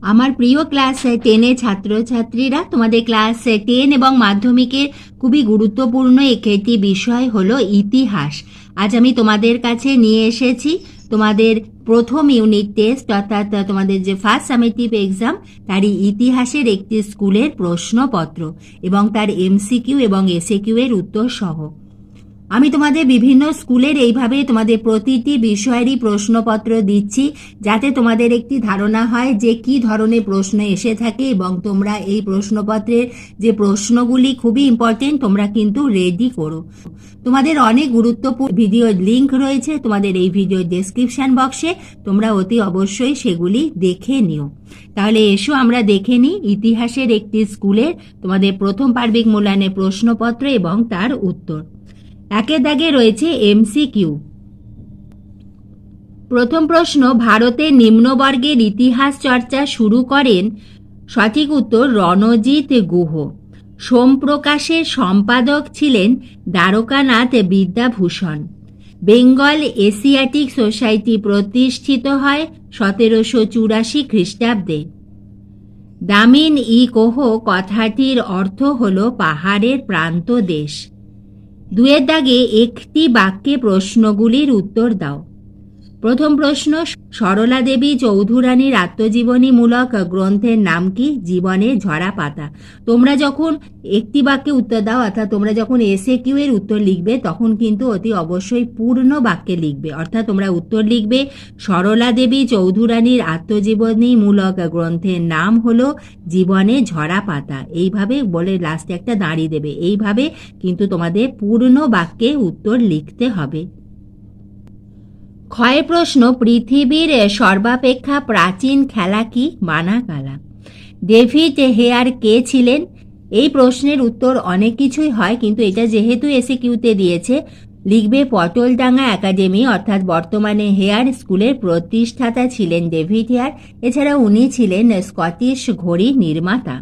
আমার প্রিয় ক্লাস টেনের ছাত্রছাত্রীরা তোমাদের ক্লাস টেন এবং মাধ্যমিকের খুবই গুরুত্বপূর্ণ একটি বিষয় হলো ইতিহাস। আজ আমি তোমাদের কাছে নিয়ে এসেছি তোমাদের প্রথম ইউনিট টেস্ট অর্থাৎ তোমাদের যে ফার্স্ট সামেটিভ এক্সাম তারই ইতিহাসের একটি স্কুলের প্রশ্নপত্র এবং তার এমসিকিউ এবং এসএকিউ এর উত্তর সহ আমি তোমাদের বিভিন্ন স্কুলের এইভাবে তোমাদের প্রতিটি বিষয়েরই প্রশ্নপত্র দিচ্ছি, যাতে তোমাদের একটি ধারণা হয় যে কি ধরনের প্রশ্ন এসে থাকে এবং তোমরা এই প্রশ্নপত্রের যে প্রশ্নগুলি খুবই ইম্পর্টেন্ট তোমরা কিন্তু রেডি করো। তোমাদের অনেক গুরুত্বপূর্ণ ভিডিওর লিংক রয়েছে, তোমাদের এই ভিডিওর ডেসক্রিপশন বক্সে তোমরা অতি অবশ্যই সেগুলি দেখে নিও। তাহলে এসো, আমরা দেখে নিই ইতিহাসের একটি স্কুলের তোমাদের প্রথম পার্বিক মূল্যায়নের প্রশ্নপত্র এবং তার উত্তর। একের দাগে রয়েছে এমসিকিউ প্রথম প্রশ্ন, ভারতে নিম্নবর্গের ইতিহাস চর্চা শুরু করেন। সঠিক উত্তর, রণজিৎ গুহ। সোমপ্রকাশের সম্পাদক ছিলেন দ্বারকানাথ বিদ্যাভূষণ। বেঙ্গল এশিয়াটিক সোসাইটি প্রতিষ্ঠিত হয় সতেরোশো চুরাশি খ্রিস্টাব্দে। দামিন ই কোহ কথাটির অর্থ হল পাহাড়ের প্রান্ত দেশ। দুয়ের দাগে একটি বাক্যে প্রশ্নগুলির উত্তর দাও। প্রথম প্রশ্ন, সরলা দেবী চৌধুরানীর আত্মজীবনীমূলক গ্রন্থের নাম কি? জীবনের ঝরা পাতা। তোমরা যখন একটি বাক্যে উত্তর দাও, অর্থাৎ তোমরা যখন এসে কিউ এর উত্তর লিখবে, তখন কিন্তু অতি অবশ্যই পূর্ণ বাক্যে লিখবে। অর্থাৎ তোমরা উত্তর লিখবে, সরলা দেবী চৌধুরানীর আত্মজীবনীমূলক গ্রন্থের নাম হলো জীবনে ঝরা পাতা। এইভাবে বলে লাস্টে একটা দাঁড়িয়ে দেবে। এইভাবে কিন্তু তোমাদের পূর্ণ বাক্যে উত্তর লিখতে হবে। ক্ষয় প্রশ্ন, পৃথিবীর সর্বাপেক্ষা প্রাচীন খেলা কি? মানাকালা ডেভিড হেয়ার কে ছিলেন? এই প্রশ্নের উত্তর অনেক কিছুই হয়, কিন্তু এটা যেহেতু এসে কিউতে দিয়েছে, লিখবে পটলডাঙ্গা একাডেমি, অর্থাৎ বর্তমানে হেয়ার স্কুলের প্রতিষ্ঠাতা ছিলেন ডেভিড হেয়ার। এছাড়া উনি ছিলেন স্কটিশ ঘড়ি নির্মাতা।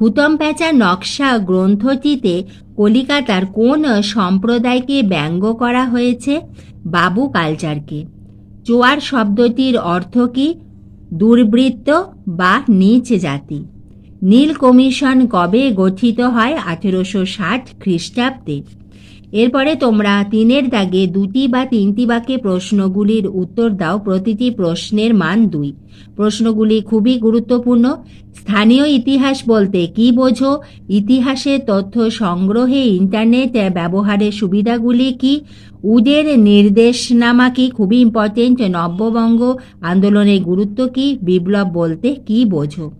হুতম প্যাঁচা নকশা গ্রন্থটিতে কলিকাতার কোন সম্প্রদায়কে ব্যঙ্গ করা হয়েছে? বাবু কালচারকে। চোয়ার শব্দটির অর্থ কি? দুর্বৃত্ত বা নিচ জাতি। নীল কমিশন কবে গঠিত হয়? আঠেরোশো ষাট খ্রিস্টাব্দে। এরপরে তোমরা তিনের দাগে দুটি বা তিনটি বাক্যে প্রশ্নগুলির উত্তর দাও। প্রতিটি প্রশ্নের মান দুই। প্রশ্নগুলি খুবই গুরুত্বপূর্ণ। স্থানীয় ইতিহাস বলতে কি বোঝো? ইতিহাসের তথ্য সংগ্রহে ইন্টারনেট ব্যবহারের সুবিধাগুলি কি? উদের নির্দেশনামা কি? খুবই ইম্পর্টেন্ট নব্যবঙ্গ আন্দোলনের গুরুত্ব কি? বিপ্লব বলতে কি বোঝো?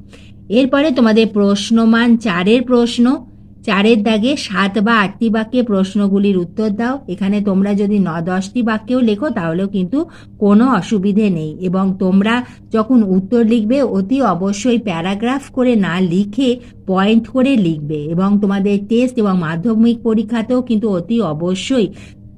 এরপরে তোমাদের প্রশ্নমান চারের প্রশ্ন। চারের দাগে সাত বা আটটি বাক্যে প্রশ্নগুলির উত্তর দাও। এখানে তোমরা যদি ন, দশটি বাক্যেও লেখো, তাহলেও কিন্তু কোনো অসুবিধে নেই। এবং তোমরা যখন উত্তর লিখবে, অতি অবশ্যই প্যারাগ্রাফ করে না লিখে পয়েন্ট করে লিখবে। এবং তোমাদের টেস্ট এবং মাধ্যমিক পরীক্ষাতেও কিন্তু অতি অবশ্যই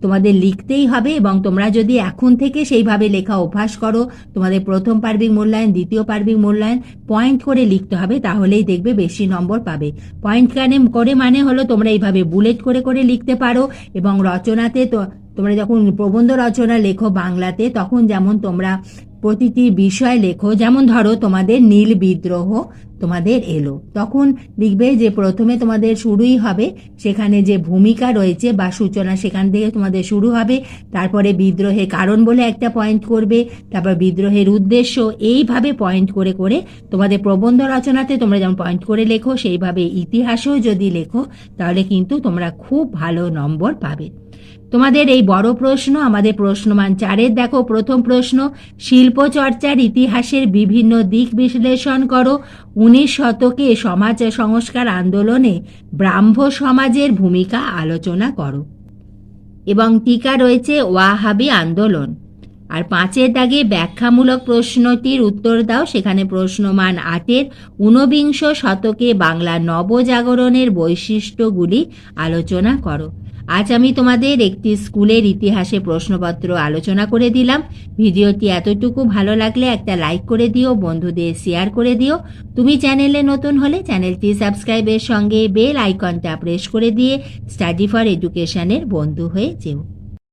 তোমাদের লিখতেই হবে এবং তোমরা যদি এখন থেকে সেইভাবে লেখা অভ্যাস করো, তোমাদের প্রথম পার্বিক মূল্যায়ন, দ্বিতীয় পার্বিক মূল্যায়ন পয়েন্ট করে লিখতে হবে, তাহলেই দেখবে বেশি নম্বর পাবে। পয়েন্ট কানে করে মানে হলো তোমরা এইভাবে বুলেট করে করে লিখতে পারো এবং রচনাতে তো তোমরা যখন প্রবন্ধ রচনা লেখো বাংলাতে, তখন যেমন তোমরা প্রতিটি বিষয় লেখো, যেমন ধরো তোমাদের নীল বিদ্রোহ তোমাদের এলো। তখন লিখবে যে প্রথমে তোমাদের শুরুই হবে, সেখানে যে ভূমিকা রয়েছে বা সূচনা সেখান থেকে তোমাদের শুরু হবে, তারপরে বিদ্রোহের কারণ বলে একটা পয়েন্ট করবে, তারপর বিদ্রোহের উদ্দেশ্য এইভাবে পয়েন্ট করে করে তোমাদের প্রবন্ধ রচনাতে তোমরা যেমন পয়েন্ট করে লেখো, সেইভাবে ইতিহাসেও যদি লেখো, তাহলে কিন্তু তোমরা খুব ভালো নম্বর পাবে। তোমাদের এই বড় প্রশ্ন আমাদের প্রশ্নমান চারের, দেখো প্রথম প্রশ্ন, শিল্পচর্চার ইতিহাসের বিভিন্ন দিক বিশ্লেষণ করো। উনিশ শতকে সমাজ সংস্কার আন্দোলনে ব্রাহ্ম সমাজের ভূমিকা আলোচনা করো। এবং টিকা রয়েছে ওয়াহাবি আন্দোলন। আর পাঁচের দাগে ব্যাখ্যামূলক প্রশ্নটির উত্তর দাও। সেখানে প্রশ্নমান আটের ঊনবিংশ শতকে বাংলা নবজাগরণের বৈশিষ্ট্যগুলি আলোচনা করো। আজ আমি তোমাদের একটি স্কুলের ইতিহাসে প্রশ্নপত্র আলোচনা করে দিলাম। ভিডিওটি এতটুকু ভালো লাগলে একটা লাইক করে দিও, বন্ধুদের শেয়ার করে দিও। তুমি চ্যানেলে নতুন হলে চ্যানেলটি সাবস্ক্রাইবের সঙ্গে বেল আইকনটা প্রেস করে দিয়ে স্টাডি ফর এডুকেশনের বন্ধু হয়ে যেও।